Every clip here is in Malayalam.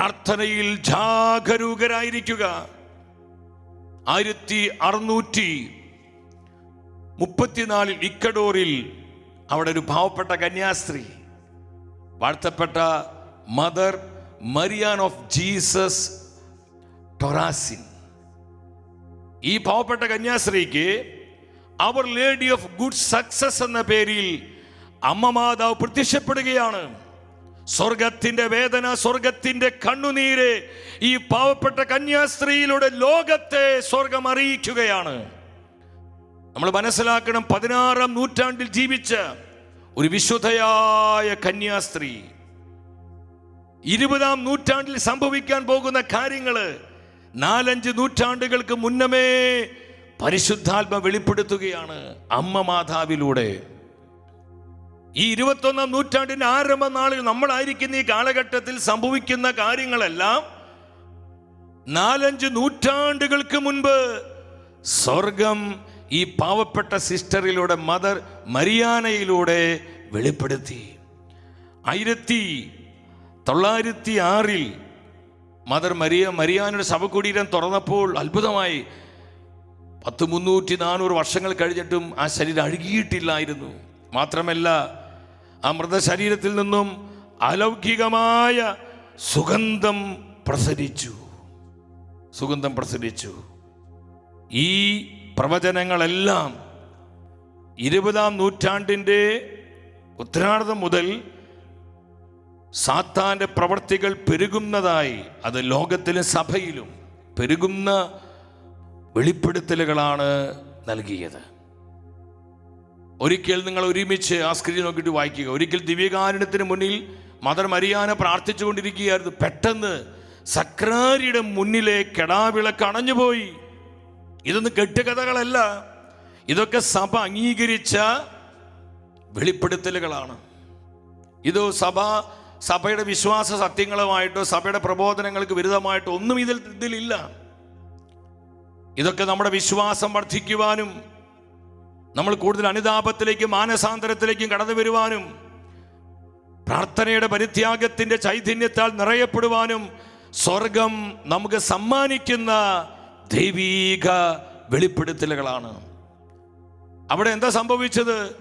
പ്രാർത്ഥനയിൽ ജാഗരൂകരായിരിക്കുക. ആയിരത്തി അറുന്നൂറ്റി മുപ്പത്തിനാലിൽ ഇക്കഡോറിൽ അവിടെ ഒരു പാവപ്പെട്ട കന്യാസ്ത്രീ വാഴ്ത്തപ്പെട്ട mother Mariana of Jesus Torres. ഈ പാവപ്പെട്ട കന്യാസ്ത്രീക്ക് അവർ ലേഡി ഓഫ് ഗുഡ് സക്സസ് എന്ന പേരിൽ അമ്മ മാതാവ് പ്രത്യക്ഷപ്പെടുകയാണ്. സ്വർഗത്തിന്റെ വേദന സ്വർഗത്തിന്റെ കണ്ണുനീര് ഈ പാവപ്പെട്ട കന്യാസ്ത്രീയിലൂടെ ലോകത്തെ സ്വർഗം അറിയിക്കുകയാണ്. നമ്മൾ മനസ്സിലാക്കണം പതിനാറാം നൂറ്റാണ്ടിൽ ജീവിച്ച ഒരു വിശുദ്ധയായ കന്യാസ്ത്രീ. ഇരുപതാം നൂറ്റാണ്ടിൽ സംഭവിക്കാൻ പോകുന്ന കാര്യങ്ങൾ നാലഞ്ച് നൂറ്റാണ്ടുകൾക്ക് മുന്നമേ പരിശുദ്ധാത്മ വെളിപ്പെടുത്തുകയാണ് അമ്മ മാതാവിലൂടെ. ഈ ഇരുപത്തൊന്നാം നൂറ്റാണ്ടിന്റെ ആരംഭ നാളിൽ നമ്മളായിരിക്കുന്ന ഈ കാലഘട്ടത്തിൽ സംഭവിക്കുന്ന കാര്യങ്ങളെല്ലാം നാലഞ്ച് നൂറ്റാണ്ടുകൾക്ക് മുൻപ് സ്വർഗം ഈ പാവപ്പെട്ട സിസ്റ്ററിലൂടെ മദർ മരിയാനയിലൂടെ വെളിപ്പെടുത്തി. ആയിരത്തി തൊള്ളായിരത്തി ആറിൽ മദർ മരിയ മരിയാനയുടെ ശവകുടീരം തുറന്നപ്പോൾ അത്ഭുതമായി പത്ത് മുന്നൂറ്റി നാനൂറ് വർഷങ്ങൾ കഴിഞ്ഞിട്ടും ആ ശരീരം അഴുകിയിട്ടില്ലായിരുന്നു. മാത്രമല്ല ആ മൃതശരീരത്തിൽ നിന്നും അലൗകികമായ സുഗന്ധം പ്രസരിച്ചു. സുഗന്ധം പ്രസരിച്ചു. ഈ പ്രവചനങ്ങളെല്ലാം ഇരുപതാം നൂറ്റാണ്ടിന്റെ ഉത്തരാർദ്ധം മുതൽ സാത്താന്റെ പ്രവർത്തികൾ പെരുകുന്നതായി അത് ലോകത്തിലും സഭയിലും പെരുകുന്ന വെളിപ്പെടുത്തലുകളാണ് നൽകിയത്. ഒരിക്കൽ നിങ്ങൾ ഒരുമിച്ച് ആ സ്ക്രീൻ നോക്കിയിട്ട് വായിക്കുക. ഒരിക്കൽ ദിവ്യകാരണത്തിന് മുന്നിൽ മദർ മരിയാന പ്രാർത്ഥിച്ചു കൊണ്ടിരിക്കുകയായിരുന്നു പെട്ടെന്ന് സക്രാരിയുടെ മുന്നിലെ കെടാവിളക്ക് അണഞ്ഞുപോയി ഇതൊന്നും കെട്ടുകഥകളല്ല. ഇതൊക്കെ സഭ അംഗീകരിച്ച വെളിപ്പെടുത്തലുകളാണ്. ഇത് സഭ സഭയുടെ വിശ്വാസ സത്യങ്ങളുമായിട്ടോ സഭയുടെ പ്രബോധനങ്ങൾക്ക് വിരുദ്ധമായിട്ടോ ഒന്നും ഇതിൽ ഇതിലില്ല. ഇതൊക്കെ നമ്മുടെ വിശ്വാസം വർദ്ധിക്കുവാനും നമ്മൾ കൂടുതൽ അനുതാപത്തിലേക്കും മാനസാന്തരത്തിലേക്കും കടന്നു വരുവാനും പ്രാർത്ഥനയുടെ പരിത്യാഗത്തിന്റെ ചൈതന്യത്താൽ നിറയപ്പെടുവാനും സ്വർഗം നമുക്ക് സമ്മാനിക്കുന്ന ദൈവീക വെളിപ്പെടുത്തലുകളാണ്. അവിടെ എന്താ സംഭവിച്ചത്?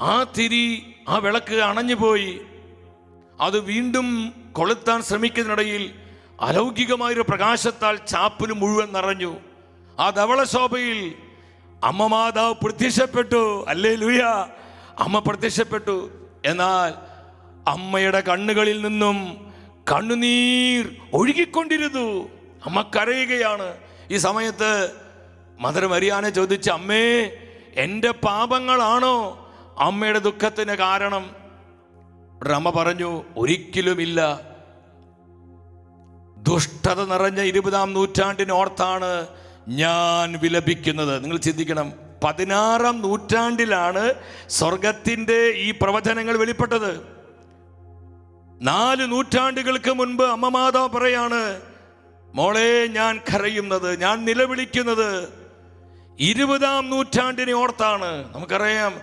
ആ തിരി ആ വിളക്ക് അണഞ്ഞുപോയി. അത് വീണ്ടും കൊളുത്താൻ ശ്രമിക്കുന്നതിനിടയിൽ അലൗകികമായൊരു പ്രകാശത്താൽ ചാപ്പിന് മുഴുവൻ നിറഞ്ഞു. ആ ധവളശോഭയിൽ അമ്മ മാതാവ് പ്രത്യക്ഷപ്പെട്ടു. അല്ലേ ലൂയ അമ്മ പ്രത്യക്ഷപ്പെട്ടു. എന്നാൽ അമ്മയുടെ കണ്ണുകളിൽ നിന്നും കണ്ണുനീർ ഒഴുകിക്കൊണ്ടിരുന്നു. അമ്മ കരയുകയാണ്. ഈ സമയത്ത് മദർ മരിയാനെ ചോദിച്ച അമ്മേ എന്റെ പാപങ്ങളാണോ അമ്മയുടെ ദുഃഖത്തിന് കാരണം? അമ്മ പറഞ്ഞു ഒരിക്കലുമില്ല. ദുഷ്ടത നിറഞ്ഞ ഇരുപതാം നൂറ്റാണ്ടിന് ഓർത്താണ് ഞാൻ വിലപിക്കുന്നത്. നിങ്ങൾ ചിന്തിക്കണം. പതിനാറാം നൂറ്റാണ്ടിലാണ് സ്വർഗത്തിന്റെ ഈ പ്രവചനങ്ങൾ വെളിപ്പെട്ടത്. നാല് നൂറ്റാണ്ടുകൾക്ക് മുൻപ് അമ്മ മാതാവ് പറയാണ് മോളെ ഞാൻ കരയുന്നത് ഞാൻ നിലവിളിക്കുന്നത് ഇരുപതാം നൂറ്റാണ്ടിനെ ഓർത്താണ്. നമുക്കറിയാം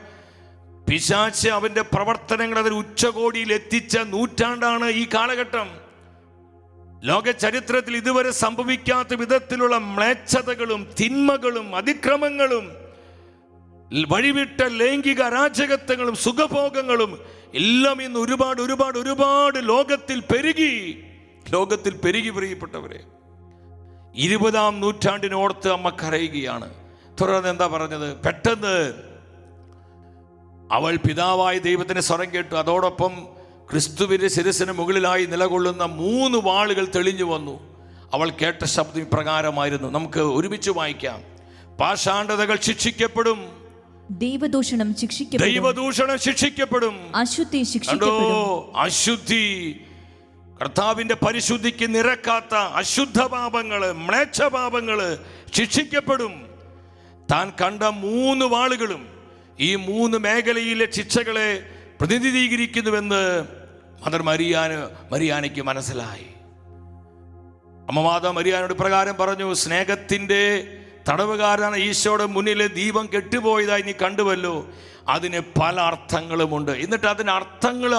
പിശാച്ച് അവന്റെ പ്രവർത്തനങ്ങൾ അതിൽ ഉച്ചകോടിയിൽ എത്തിച്ച നൂറ്റാണ്ടാണ് ഈ കാലഘട്ടം. ലോക ചരിത്രത്തിൽ ഇതുവരെ സംഭവിക്കാത്ത വിധത്തിലുള്ള മ്ലേച്ഛതകളും തിന്മകളും അതിക്രമങ്ങളും വഴിവിട്ട ലൈംഗിക അരാജകത്വങ്ങളും സുഖഭോഗങ്ങളും എല്ലാം ഇന്ന് ഒരുപാട് ഒരുപാട് ഒരുപാട് ലോകത്തിൽ പെരുകി. ലോകത്തിൽ പെരുകി പ്രിയപ്പെട്ടവരെ ഇരുപതാം നൂറ്റാണ്ടിനോർത്ത് അമ്മ കരയുകയാണ്. തുടർന്ന് എന്താ പറഞ്ഞത്? പെട്ടെന്ന് അവൾ പിതാവായ ദൈവത്തിന് സ്വരം കേട്ടു. അതോടൊപ്പം ക്രിസ്തുവിന്റെ ശിരസിന് മുകളിലായി നിലകൊള്ളുന്ന മൂന്ന് വാളുകൾ തെളിഞ്ഞു വന്നു. അവൾ കേട്ട ശബ്ദം ഇപ്രകാരമായിരുന്നു. നമുക്ക് ഒരുമിച്ച് വായിക്കാം. പാഷാണ്ഡതകൾ ശിക്ഷിക്കപ്പെടും. ദൈവദൂഷണം ശിക്ഷിക്കപ്പെടും. ദൈവദൂഷണം ശിക്ഷിക്കപ്പെടും. അശുദ്ധി ശിക്ഷിക്കപ്പെടും. അശുദ്ധി. കർത്താവിന്റെ പരിശുദ്ധിക്ക് നിരക്കാത്ത അശുദ്ധ പാപങ്ങൾ മ്ലേച്ഛ പാപങ്ങൾ ശിക്ഷിക്കപ്പെടും. താൻ കണ്ട മൂന്ന് വാളുകളും ഈ മൂന്ന് മേഖലയിലെ ശിക്ഷകളെ പ്രതിനിധീകരിക്കുന്നുവെന്ന് മദർ മരിയാന് മരിയാനയ്ക്ക് മനസ്സിലായി. അമ്മമാത മരിയാനോട് പ്രകാരം പറഞ്ഞു സ്നേഹത്തിന്റെ തടവുകാരനാണ് ഈശോയുടെ മുന്നിലെ ദീപം കെട്ടുപോയതായി നീ കണ്ടുവല്ലോ. അതിന് പല അർത്ഥങ്ങളുമുണ്ട്. എന്നിട്ട് അതിന് അർത്ഥങ്ങൾ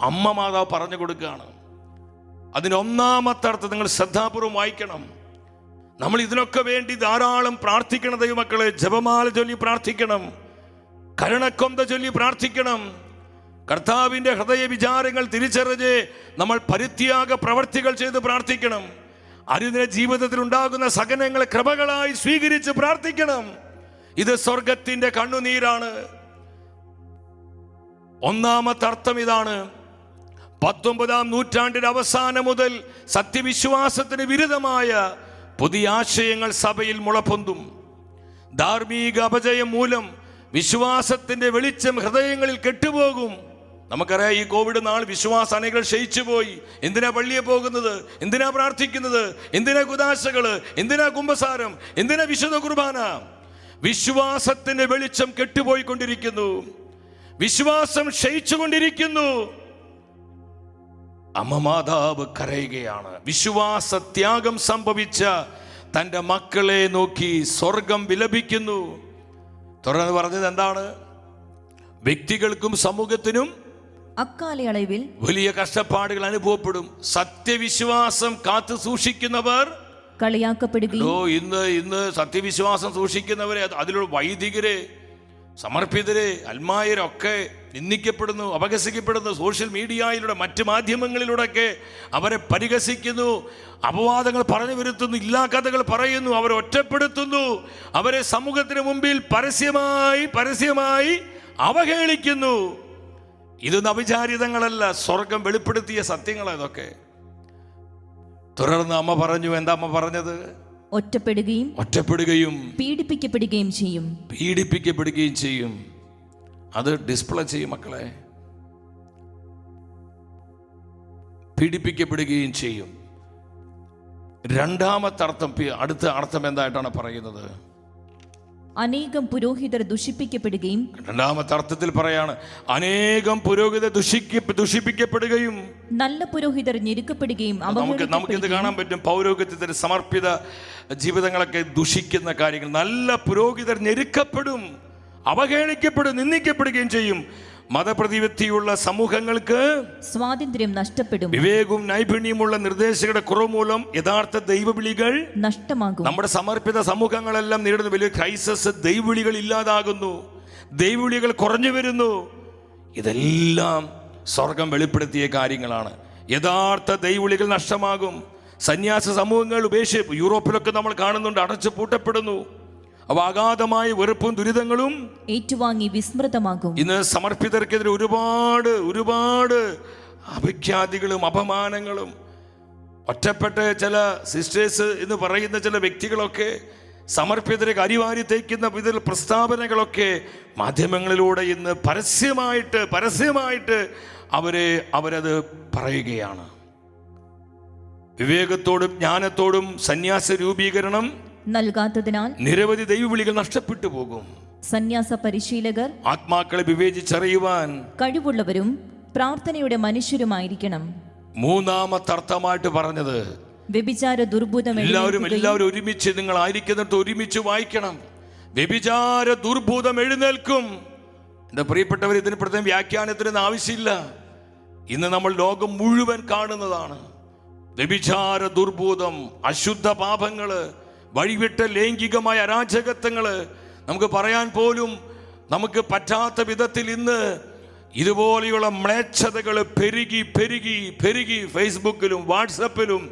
അമ്മ മാതാവ് പറഞ്ഞു കൊടുക്കുകയാണ്. അതിന് ഒന്നാമത്തെ അർത്ഥം നിങ്ങൾ ശ്രദ്ധാപൂർവം വായിക്കണം. നമ്മൾ ഇതിനൊക്കെ വേണ്ടി ധാരാളം പ്രാർത്ഥിക്കണം ദൈവമക്കളെ. ജപമാല ചൊല്ലി പ്രാർത്ഥിക്കണം. കരുണക്കൊന്ത ചൊല്ലി പ്രാർത്ഥിക്കണം. കർത്താവിന്റെ ഹൃദയ വിചാരങ്ങൾ തിരിച്ചറിഞ്ഞ് നമ്മൾ പരിത്യാഗ പ്രവർത്തികൾ ചെയ്ത് പ്രാർത്ഥിക്കണം. അനുദിന ജീവിതത്തിൽ ഉണ്ടാകുന്ന സകനങ്ങളെ കൃപകളായി സ്വീകരിച്ച് പ്രാർത്ഥിക്കണം. ഇത് സ്വർഗത്തിന്റെ കണ്ണുനീരാണ്. ഒന്നാമത്തെ അർത്ഥം ഇതാണ്. പത്തൊമ്പതാം നൂറ്റാണ്ടിന്റെ അവസാനം മുതൽ സത്യവിശ്വാസത്തിന് വിരുദ്ധമായ പുതിയ ആശയങ്ങൾ സഭയിൽ മുളപ്പൊന്തും. ധാർമ്മിക അപജയം മൂലം വിശ്വാസത്തിന്റെ വെളിച്ചം ഹൃദയങ്ങളിൽ കെട്ടുപോകും. നമുക്കറിയാം ഈ കോവിഡ് നാൾ വിശ്വാസ അണികൾ ക്ഷയിച്ചു പോയി. എന്തിനാ പള്ളിയെ പോകുന്നത്? എന്തിനാ പ്രാർത്ഥിക്കുന്നത്? എന്തിനാ കുദാശകൾ? എന്തിനാ കുംഭസാരം? എന്തിനാ വിശുദ്ധ കുർബാന? വിശ്വാസത്തിന്റെ വെളിച്ചം കെട്ടുപോയിക്കൊണ്ടിരിക്കുന്നു. വിശ്വാസം ക്ഷയിച്ചുകൊണ്ടിരിക്കുന്നു. അമ്മ മാതാവ് കരയുകയാണ്. വിശ്വാസ ത്യാഗം സംഭവിച്ച തന്റെ മക്കളെ നോക്കി സ്വർഗം വിലപിക്കുന്നു. തുറന്ന് പറഞ്ഞത് എന്താണ്? വ്യക്തികൾക്കും സമൂഹത്തിനും അക്കാലയളവിൽ വലിയ കഷ്ടപ്പാടുകൾ അനുഭവപ്പെടും. സത്യവിശ്വാസം കാത്തു സൂക്ഷിക്കുന്നവർ കളിയാക്കപ്പെടുകയും ഇന്ന് ഇന്ന് സത്യവിശ്വാസം സൂക്ഷിക്കുന്നവരെ അത് അതിലുള്ള വൈദികരെ സമർപ്പിതരെ അൽമായരൊക്കെ നിന്ദിക്കപ്പെടുന്നു അപഹസിക്കപ്പെടുന്നു. സോഷ്യൽ മീഡിയയിലൂടെ മറ്റ് മാധ്യമങ്ങളിലൂടെയൊക്കെ അവരെ പരിഹസിക്കുന്നു. അപവാദങ്ങൾ പറഞ്ഞു വരുത്തുന്നു ഇല്ലാ കഥകൾ പറയുന്നു അവരെ ഒറ്റപ്പെടുത്തുന്നു. അവരെ സമൂഹത്തിന് മുമ്പിൽ പരസ്യമായി പരസ്യമായി അവഹേളിക്കുന്നു. ഇത് നവിചാരിതങ്ങളല്ല സ്വർഗം വെളിപ്പെടുത്തിയ സത്യങ്ങളാ ഇതൊക്കെ. തുടർന്ന് അമ്മ പറഞ്ഞു എന്താ അമ്മ പറഞ്ഞത്? ഒറ്റപ്പെടുകയും ഒറ്റപ്പെടുകയും പീഡിപ്പിക്കപ്പെടുകയും ചെയ്യും. പീഡിപ്പിക്കപ്പെടുകയും ചെയ്യും. അത് ഡിസ്പ്ലേ ചെയ്യും മക്കളെ. പീഡിപ്പിക്കപ്പെടുകയും ചെയ്യും. രണ്ടാമത്തെ അർത്ഥം അടുത്ത അർത്ഥം എന്തായിട്ടാണ് പറയുന്നത്? അനേകം പുരോഹിതർ ദുഷിപ്പിക്കപ്പെടുകയും രണ്ടാമത്തെ അർത്ഥത്തിൽ പറയാണ് അനേകം പുരോഹിതർ ദുഷിപ്പിക്കപ്പെടുകയും. നല്ല പുരോഹിതർ ഞെരുക്കപ്പെടുകയും നമുക്ക് നമുക്ക് ഇത് കാണാൻ പറ്റും? പൗരോഹിത്യത്തിന് സമർപ്പിത ജീവിതങ്ങളൊക്കെ ദുഷിക്കുന്ന കാര്യങ്ങൾ. നല്ല പുരോഹിതർ ഞെരുക്കപ്പെടും അവഹേളിക്കപ്പെടും നിന്ദിക്കപ്പെടുകയും ചെയ്യും. മതപ്രതിപത്തിയുള്ള സമൂഹങ്ങൾക്ക് സ്വാതന്ത്ര്യം നഷ്ടപ്പെടും. വിവേകവും നൈപുണ്യമുള്ള നിർദ്ദേശകരുടെ കുറവ് മൂലം യഥാർത്ഥ ദൈവവിളികൾ നഷ്ടമാകും. നമ്മുടെ സമർപ്പിത സമൂഹങ്ങളെല്ലാം നേരിടുന്ന വലിയ ക്രൈസസ് ദൈവവിളികൾ ഇല്ലാതാകുന്നു. ദൈവവിളികൾ കുറഞ്ഞു വരുന്നു. ഇതെല്ലാം സ്വർഗം വെളിപ്പെടുത്തിയ കാര്യങ്ങളാണ്. യഥാർത്ഥ ദൈവവിളികൾ നഷ്ടമാകും. സന്യാസ സമൂഹങ്ങൾ ഉപേക്ഷ യൂറോപ്പിലൊക്കെ നമ്മൾ കാണുന്നുണ്ട് അടച്ചു പൂട്ടപ്പെടുന്നു. അവ അഗാധമായ വെറുപ്പും ദുരിതങ്ങളും ഏറ്റുവാങ്ങി വിസ്മൃതമാകും. ഇന്ന് സമർപ്പിതർക്കെതിരെ ഒരുപാട് ഒരുപാട് അഭിഖ്യാതികളും അപമാനങ്ങളും ഒറ്റപ്പെട്ട ചില സിസ്റ്റേഴ്സ് എന്ന് പറയുന്ന ചില വ്യക്തികളൊക്കെ സമർപ്പിതരെ കരിവാരി തേക്കുന്ന വിധ പ്രസ്താവനകളൊക്കെ മാധ്യമങ്ങളിലൂടെ ഇന്ന് പരസ്യമായിട്ട് പരസ്യമായിട്ട് അവരെ അവരത് പറയുകയാണ്. വിവേകത്തോടും ജ്ഞാനത്തോടും സന്യാസ രൂപീകരണം നൽകാത്തതിനാൽ നിരവധി ദൈവവിളികൾ നഷ്ടപ്പെട്ടു പോകും. സന്യാസ പരിശീലകർ ആത്മാക്കളെ വിവേചിച്ചറിയുവാൻ കഴിവുള്ളവരും പ്രാർത്ഥനയുടെ മനുഷ്യരുമായിരിക്കണം. മൂന്നാമത്തെ അർത്ഥമായിട്ട് പറഞ്ഞത് വ്യഭിചാര ദുർബുധം എല്ലാവരും എല്ലാവരും ഒരുമിച്ച് നിങ്ങൾ ആയിരിക്കുന്നിടത്ത് ഒരുമിച്ച് വായിക്കണം. വ്യഭിചാര ദുർഭൂതം എഴുന്നേൽക്കും. എന്റെ പ്രിയപ്പെട്ടവർ ഇതിന് പ്രത്യേകം വ്യാഖ്യാനത്തിനൊന്നും ആവശ്യമില്ല. ഇന്ന് നമ്മൾ ലോകം മുഴുവൻ കാണുന്നതാണ്. വ്യഭിചാര ദുർഭൂതം അശുദ്ധ പാപങ്ങൾ വഴിവിട്ട ലൈംഗികമായ അരാജകത്വങ്ങൾ നമുക്ക് പറയാൻ പോലും നമുക്ക് പറ്റാത്ത വിധത്തിൽ ഇന്ന് ഇതുപോലെയുള്ള മ്ലേച്ഛതകൾ പെരുകി പെരുകി പെരുകി ഫേസ്ബുക്കിലും വാട്സപ്പിലും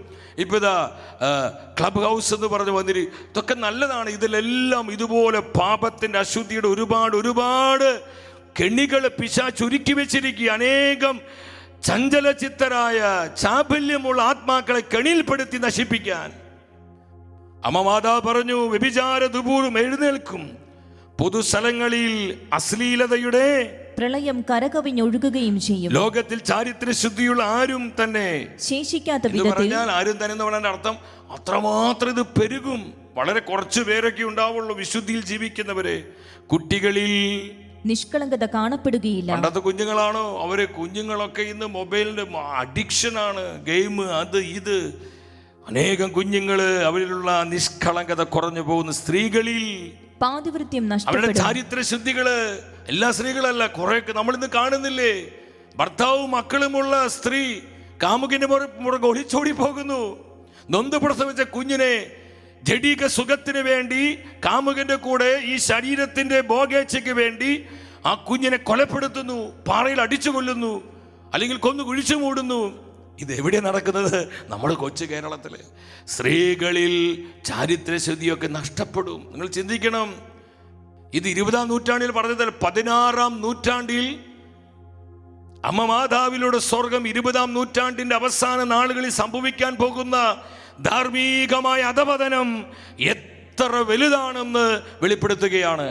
ഇപ്പോൾ ഇതാ ക്ലബ് ഹൗസ് എന്ന് പറഞ്ഞ് വന്നിരി ഇതൊക്കെ നല്ലതാണ്. ഇതിലെല്ലാം ഇതുപോലെ പാപത്തിന്റെ അശുദ്ധിയുടെ ഒരുപാട് ഒരുപാട് കെണികൾ പിശാചുരുക്കി വെച്ചിരിക്കുക അനേകം ചഞ്ചലചിത്തരായ ചാബല്യമുള്ള ആത്മാക്കളെ കെണിയിൽപ്പെടുത്തി നശിപ്പിക്കാൻ. അമ്മ മാതാ പറഞ്ഞു വ്യഭിചാര ദുപൂറും എഴുന്നേൽക്കും. പൊതുസ്ഥലങ്ങളിൽ അശ്ലീലതയുടെ പ്രളയം കരകവിഞ്ഞൊഴുകുകയും ചെയ്യും. ലോകത്തിൽ ചാരിത്ര ശുദ്ധിയുള്ള ആരും തന്നെ ശേഷിക്കാത്ത വിധത്തിൽ ആരും തന്നെ എന്ന് അർത്ഥം അത്രമാത്രം ഇത് പെരുകും. വളരെ കുറച്ചു പേരൊക്കെ ഉണ്ടാവുള്ളൂ വിശുദ്ധിയിൽ ജീവിക്കുന്നവരെ. കുട്ടികളിൽ നിഷ്കളങ്കത കാണപ്പെടുകയില്ല. പണ്ടത്തെ കുഞ്ഞുങ്ങളാണോ? അവരെ കുഞ്ഞുങ്ങളൊക്കെ ഇന്ന് മൊബൈലിന്റെ അഡിക്ഷൻ ആണ്. ഗെയിം അത് ഇത്. അനേകം കുഞ്ഞുങ്ങൾ അവരിലുള്ള നിഷ്കളങ്കത കുറഞ്ഞു പോകുന്ന സ്ത്രീകളിൽ പാതിവൃത്യം അവരുടെ ചാരിത്ര ശുദ്ധികൾ എല്ലാ സ്ത്രീകളല്ല കുറെയൊക്കെ നമ്മളിന്ന് കാണുന്നില്ലേ? ഭർത്താവും മക്കളുമുള്ള സ്ത്രീ കാമുകിന്റെ പുറ- പുറകെ ഒളിച്ചോടി പോകുന്നു. നൊന്ത് പ്രസവിച്ച കുഞ്ഞിനെ ജഡീക സുഖത്തിന് വേണ്ടി കാമുകന്റെ കൂടെ ഈ ശരീരത്തിന്റെ ബോഗേച്ചയ്ക്ക് വേണ്ടി ആ കുഞ്ഞിനെ കൊലപ്പെടുത്തുന്നു പാറയിൽ അടിച്ചു കൊല്ലുന്നു അല്ലെങ്കിൽ കൊന്നു കുഴിച്ചു മൂടുന്നു. ഇത് എവിടെ നടക്കുന്നത്? നമ്മൾ കൊച്ചു കേരളത്തിൽ സ്ത്രീകളിൽ ചാരിത്രശുദ്ധിയൊക്കെ നഷ്ടപ്പെടും. നിങ്ങൾ ചിന്തിക്കണം. ഇത് ഇരുപതാം നൂറ്റാണ്ടിൽ പറഞ്ഞത് പതിനാറാം നൂറ്റാണ്ടിൽ അമ്മ മാതാവിലൂടെ സ്വർഗം ഇരുപതാം നൂറ്റാണ്ടിന്റെ അവസാന നാളുകളിൽ സംഭവിക്കാൻ പോകുന്ന ധാർമ്മികമായ അധപതനം എത്ര വലുതാണെന്ന് വെളിപ്പെടുത്തുകയാണ്.